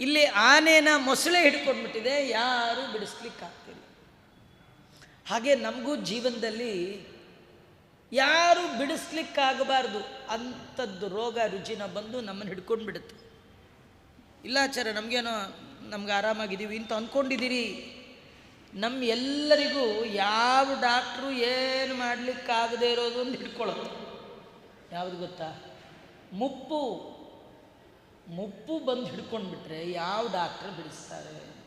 ಇಲ್ಲಿ ಆನೆನ ಮೊಸಳೆ ಹಿಡ್ಕೊಂಡ್ಬಿಟ್ಟಿದೆ, ಯಾರೂ ಬಿಡಿಸ್ಲಿಕ್ಕಾಗ್ತಿಲ್ಲ. ಹಾಗೆ ನಮಗೂ ಜೀವನದಲ್ಲಿ ಯಾರು ಬಿಡಿಸ್ಲಿಕ್ಕಾಗಬಾರ್ದು ಅಂಥದ್ದು ರೋಗ ರುಚಿನ ಬಂದು ನಮ್ಮನ್ನು ಹಿಡ್ಕೊಂಡು ಬಿಡುತ್ತೆ ಇಲ್ಲ ಆಚಾರ ನಮಗೇನೋ, ನಮ್ಗೆ ಆರಾಮಾಗಿದ್ದೀವಿ ಅಂತ ಅಂದ್ಕೊಂಡಿದ್ದೀರಿ. ನಮ್ಮ ಎಲ್ಲರಿಗೂ ಯಾವ ಡಾಕ್ಟ್ರು ಏನು ಮಾಡಲಿಕ್ಕಾಗದೇ ಇರೋದು ಅಂತ ಹಿಡ್ಕೊಳ್ಳೋದು. ಯಾವುದು ಗೊತ್ತಾ? ಮುಪ್ಪು. ಮುಪ್ಪು ಬಂದು ಹಿಡ್ಕೊಂಡ್ಬಿಟ್ರೆ ಯಾವ ಡಾಕ್ಟ್ರ್ ಬಿಡಿಸ್ತಾರೆ?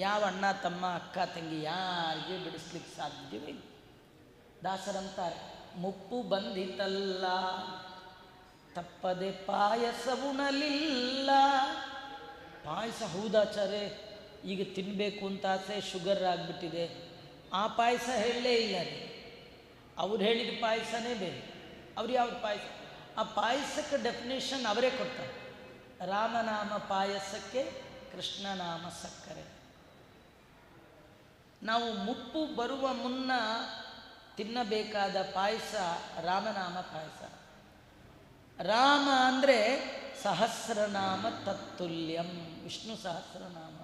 ಯಾವ ಅಣ್ಣ, ತಮ್ಮ, ಅಕ್ಕ, ತಂಗಿ ಯಾರಿಗೆ ಬಿಡಿಸ್ಲಿಕ್ಕೆ ಸಾಧ್ಯವೇ ದಾಸರಂತಾರೆ ಮುಪ್ಪು ಬಂದಿತಲ್ಲ ತಪ್ಪದೆ ಪಾಯಸ ಉಣಲಿಲ್ಲ ಪಾಯಸ ಹೌದಾಚಾರೆ, ಈಗ ತಿನ್ನಬೇಕು ಅಂತ ಆಸೆ ಶುಗರ್ ಆಗಿಬಿಟ್ಟಿದೆ. ಆ ಪಾಯಸ ಹೇಳಲೇ ಇಲ್ಲ ರೀ ಅವ್ರು ಹೇಳಿದ ಪಾಯಸನೇ ಬೇರೆ. ಅವ್ರು ಯಾವ್ದು ಪಾಯಸ? ಆ ಪಾಯಸಕ್ಕೆ ಡೆಫಿನೇಷನ್ ಅವರೇ ಕೊಡ್ತಾರೆ. ರಾಮನಾಮ ಪಾಯಸಕ್ಕೆ ಕೃಷ್ಣನಾಮ ಸಕ್ಕರೆ. ನಾವು ಮುಪ್ಪು ಬರುವ ಮುನ್ನ ತಿನ್ನಬೇಕಾದ ಪಾಯಸ ರಾಮನಾಮ ಪಾಯಸ. ರಾಮ ಅಂದರೆ ಸಹಸ್ರನಾಮ ತತ್ತುಲ್ಯಂ, ವಿಷ್ಣು ಸಹಸ್ರನಾಮ.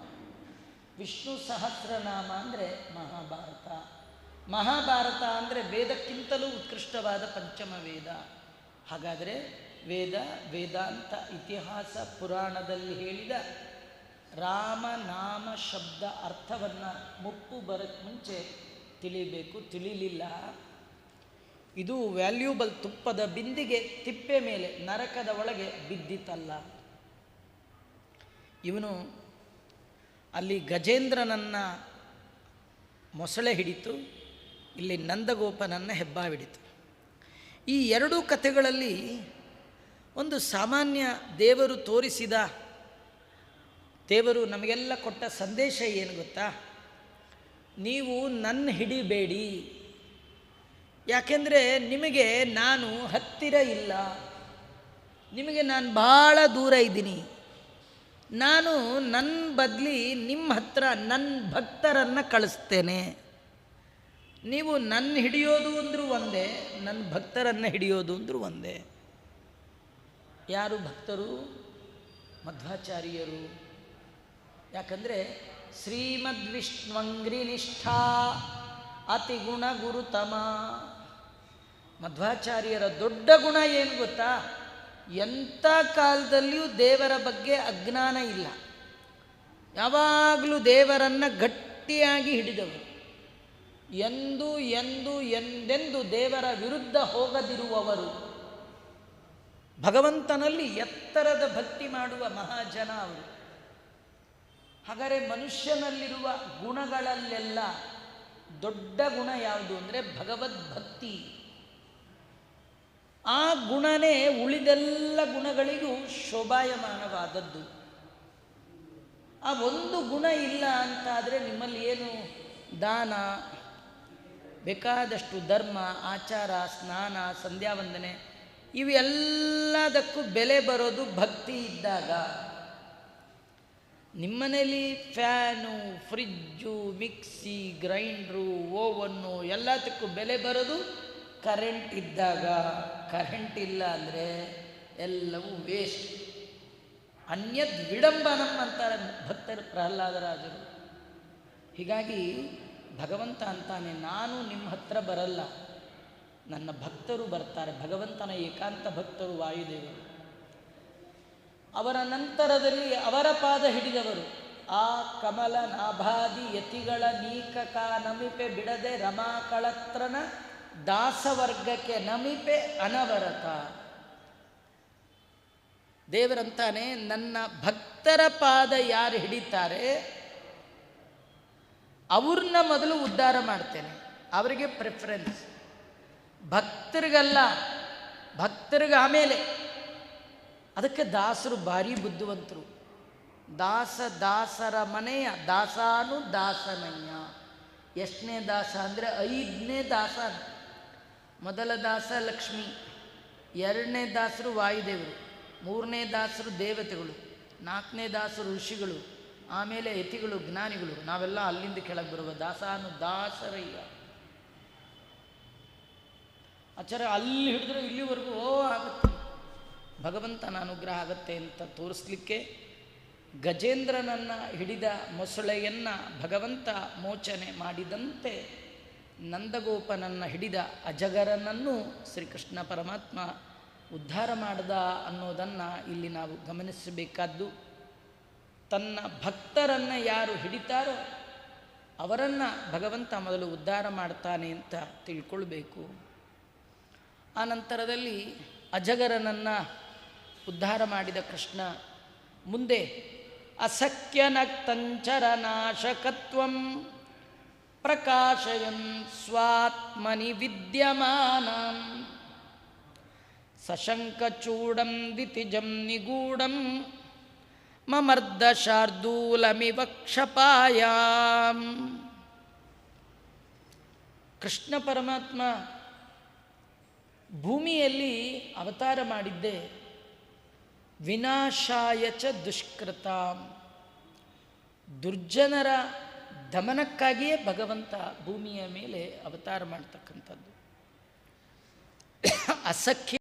ವಿಷ್ಣು ಸಹಸ್ರನಾಮ ಅಂದರೆ ಮಹಾಭಾರತ. ಮಹಾಭಾರತ ಅಂದರೆ ವೇದಕ್ಕಿಂತಲೂ ಉತ್ಕೃಷ್ಟವಾದ ಪಂಚಮ ವೇದ ಹಾಗಾದರೆ ವೇದ, ವೇದಾಂತ ಇತಿಹಾಸ ಪುರಾಣದಲ್ಲಿ ಹೇಳಿದ ರಾಮ ನಾಮ ಶಬ್ದ ಅರ್ಥವನ್ನು ಮುಪ್ಪು ಬರೋಕ್ಕೆ ಮುಂಚೆ ತಿಳಿಬೇಕು, ತಿಳಿಲಿಲ್ಲ. ಇದು ವ್ಯಾಲ್ಯೂಬಲ್ ತುಪ್ಪದ ಬಿಂದಿಗೆ ತಿಪ್ಪೆ ಮೇಲೆ ನರಕದ ಒಳಗೆ ಬಿದ್ದಿತಲ್ಲ. ಇವನು ಅಲ್ಲಿ ಗಜೇಂದ್ರನನ್ನು ಮೊಸಳೆ ಹಿಡಿತು, ಇಲ್ಲಿ ನಂದಗೋಪನನ್ನು ಹೆಬ್ಬಾವಿಡಿತು. ಈ ಎರಡೂ ಕಥೆಗಳಲ್ಲಿ ಒಂದು ಸಾಮಾನ್ಯ ದೇವರು ತೋರಿಸಿದ, ದೇವರು ನಮಗೆಲ್ಲ ಕೊಟ್ಟ ಸಂದೇಶ ಏನು ಗೊತ್ತಾ? ನೀವು ನನ್ನ ಹಿಡಿಬೇಡಿ. ಯಾಕೆಂದರೆ ನಿಮಗೆ ನಾನು ಹತ್ತಿರ ಇಲ್ಲ. ನಿಮಗೆ ನಾನು ಭಾಳ ದೂರ ಇದ್ದೀನಿ. ನಾನು ನನ್ನ ಬದಲಿ ನಿಮ್ಮ ಹತ್ರ ನನ್ನ ಭಕ್ತರನ್ನು ಕಳಿಸ್ತೇನೆ. ನೀವು ನನ್ನ ಹಿಡಿಯೋದು ಅಂದರೂ ಒಂದೇ, ನನ್ನ ಭಕ್ತರನ್ನು ಹಿಡಿಯೋದು ಅಂದರೂ ಒಂದೇ. ಯಾರು ಭಕ್ತರು, ಮಧ್ವಾಚಾರ್ಯರು? ಯಾಕಂದರೆ ಶ್ರೀಮದ್ವಿಷ್ಣುವಂಗ್ರಿನಿಷ್ಠಾ ಅತಿ ಗುಣ ಗುರುತಮ. ಮಧ್ವಾಚಾರ್ಯರ ದೊಡ್ಡ ಗುಣ ಏನು ಗೊತ್ತಾ? ಎಂಥ ಕಾಲದಲ್ಲಿಯೂ ದೇವರ ಬಗ್ಗೆ ಅಜ್ಞಾನ ಇಲ್ಲ. ಯಾವಾಗಲೂ ದೇವರನ್ನು ಗಟ್ಟಿಯಾಗಿ ಹಿಡಿದವರು. ಎಂದು ಎಂದು, ಎಂದೆಂದು ದೇವರ ವಿರುದ್ಧ ಹೋಗದಿರುವವರು. ಭಗವಂತನಲ್ಲಿ ಎತ್ತರದ ಭಕ್ತಿ ಮಾಡುವ ಮಹಾಜನ ಅವರು. ಹಾಗಾದರೆ ಮನುಷ್ಯನಲ್ಲಿರುವ ಗುಣಗಳಲ್ಲೆಲ್ಲ ದೊಡ್ಡ ಗುಣ ಯಾವುದು ಅಂದರೆ ಭಗವದ್ಭಕ್ತಿ. ಆ ಗುಣನೇ ಉಳಿದೆಲ್ಲ ಗುಣಗಳಿಗೂ ಶೋಭಾಯಮಾನವಾದದ್ದು. ಆ ಒಂದು ಗುಣ ಇಲ್ಲ ಅಂತಾದರೆ ನಿಮ್ಮಲ್ಲಿ ಏನು ದಾನ, ಬೇಕಾದಷ್ಟು ಧರ್ಮ, ಆಚಾರ, ಸ್ನಾನ, ಸಂಧ್ಯಾವಂದನೆ ಇವೆಲ್ಲದಕ್ಕೂ ಬೆಲೆ ಬರೋದು ಭಕ್ತಿ ಇದ್ದಾಗ. ನಿಮ್ಮನೇಲಿ fan, fridge, mixie, grinder, oven ಎಲ್ಲದಕ್ಕೂ ಬೆಲೆ ಬರೋದು ಕರೆಂಟ್ ಇದ್ದಾಗ. ಕರೆಂಟ್ ಇಲ್ಲ ಅಂದರೆ ಎಲ್ಲವೂ ವೇಸ್ಟ್. ಅನ್ಯದ್ ವಿಡಂಬನಂ ಅಂತಾರೆ ಭಕ್ತರು ಪ್ರಹ್ಲಾದರಾಜರು ಹೀಗಾಗಿ ಭಗವಂತ ಅಂತಾನೆ, ನಾನು ನಿಮ್ಮ ಹತ್ರ ಬರಲ್ಲ. ನನ್ನ ಭಕ್ತರು ಬರ್ತಾರೆ, ಭಗವಂತನ ಏಕಾಂತ ಭಕ್ತರು ವಾಯುದೇವರು. ಅವರ ನಂತರದಲ್ಲಿ ಅವರ ಪಾದ ಹಿಡಿದವರು. ಆ ಕಮಲ ನಾಭಾದಿ ಯತಿಗಳ ನೀಕಕ ನಮಿಪೆ ಬಿಡದೆ ರಮಾಕಳತ್ರನ ದಾಸವರ್ಗಕ್ಕೆ ನಮಿಪೆ ಅನವರತ. ದೇವರಂತಾನೆ ನನ್ನ ಭಕ್ತರ ಪಾದ ಯಾರು ಹಿಡಿತಾರೆ, ಅವ್ರನ್ನ ಮೊದಲು ಉದ್ಧಾರ ಮಾಡ್ತೇನೆ. ಅವರಿಗೆ ಪ್ರಿಫರೆನ್ಸ್ ಭಕ್ತರಿಗಲ್ಲ, ಭಕ್ತರಿಗೆ ಆಮೇಲೆ. ಅದಕ್ಕೆ ದಾಸರು ಭಾರಿ ಬುದ್ಧಿವಂತರು. ದಾಸ, ದಾಸರ ಮನೆಯ, ದಾಸಾನು ದಾಸನಯ್ಯ. ಎಷ್ಟನೇ ದಾಸ ಅಂದರೆ ಐದನೇ ದಾಸ. ಮೊದಲ ದಾಸ ಲಕ್ಷ್ಮಿ, ಎರಡನೇ ದಾಸರು ವಾಯುದೇವರು, ಮೂರನೇ ದಾಸರು ದೇವತೆಗಳು, ನಾಲ್ಕನೇ ದಾಸರು ಋಷಿಗಳು, ಆಮೇಲೆ ಯತಿಗಳು, ಜ್ಞಾನಿಗಳು. ನಾವೆಲ್ಲ ಅಲ್ಲಿಂದ ಕೆಳಗೆ ಬರುವ ದಾಸಾನು ದಾಸರಯ್ಯ. ಆಚಾರ ಅಲ್ಲಿ ಹಿಡಿದ್ರೆ ಇಲ್ಲಿವರೆಗೂ ಓ ಆಗುತ್ತೆ. ಭಗವಂತನ ಅನುಗ್ರಹ ಆಗತ್ತೆ ಅಂತ ತೋರಿಸ್ಲಿಕ್ಕೆ ಗಜೇಂದ್ರನನ್ನು ಹಿಡಿದ ಮೊಸಳೆಯನ್ನು ಭಗವಂತ ಮೋಚನೆ ಮಾಡಿದಂತೆ ನಂದಗೋಪನನ್ನು ಹಿಡಿದ ಅಜಗರನನ್ನು ಶ್ರೀಕೃಷ್ಣ ಪರಮಾತ್ಮ ಉದ್ಧಾರ ಮಾಡದ ಅನ್ನೋದನ್ನು ಇಲ್ಲಿ ನಾವು ಗಮನಿಸಬೇಕಾದ್ದು. ತನ್ನ ಭಕ್ತರನ್ನು ಯಾರು ಹಿಡಿತಾರೋ ಅವರನ್ನು ಭಗವಂತ ಮೊದಲು ಉದ್ಧಾರ ಮಾಡ್ತಾನೆ ಅಂತ ತಿಳ್ಕೊಳ್ಬೇಕು. ಆ ನಂತರದಲ್ಲಿ ಅಜಗರನನ್ನು ಉದ್ಧಾರ ಮಾಡಿದ ಕೃಷ್ಣ, ಮುಂದೆ ಅಸಖ್ಯನಕ್ತಂಚರ ನಾಶಕತ್ವಂ ಪ್ರಕಾಶಯನ್ ಸ್ವಾತ್ಮನಿ ವಿದ್ಯಮಾನ ಸಶಂಕಚೂಡಂ ದಿತಿಜಂ ನಿಗೂಢಂ ಮಮರ್ದ ಶಾರ್ದೂಲಮಿವ ಕ್ಷಪಾಯಾಂ. ಕೃಷ್ಣ ಪರಮಾತ್ಮ ಭೂಮಿಯಲ್ಲಿ ಅವತಾರ ಮಾಡಿದ್ದೆ ವಿನಾಶಾಯ ಚ ದುಷ್ಕೃತ. ದುರ್ಜನರ ದಮನಕ್ಕಾಗಿಯೇ ಭಗವಂತ ಭೂಮಿಯ ಮೇಲೆ ಅವತಾರ ಮಾಡ್ತಕ್ಕಂಥದ್ದು. ಅಸಖ್ಯ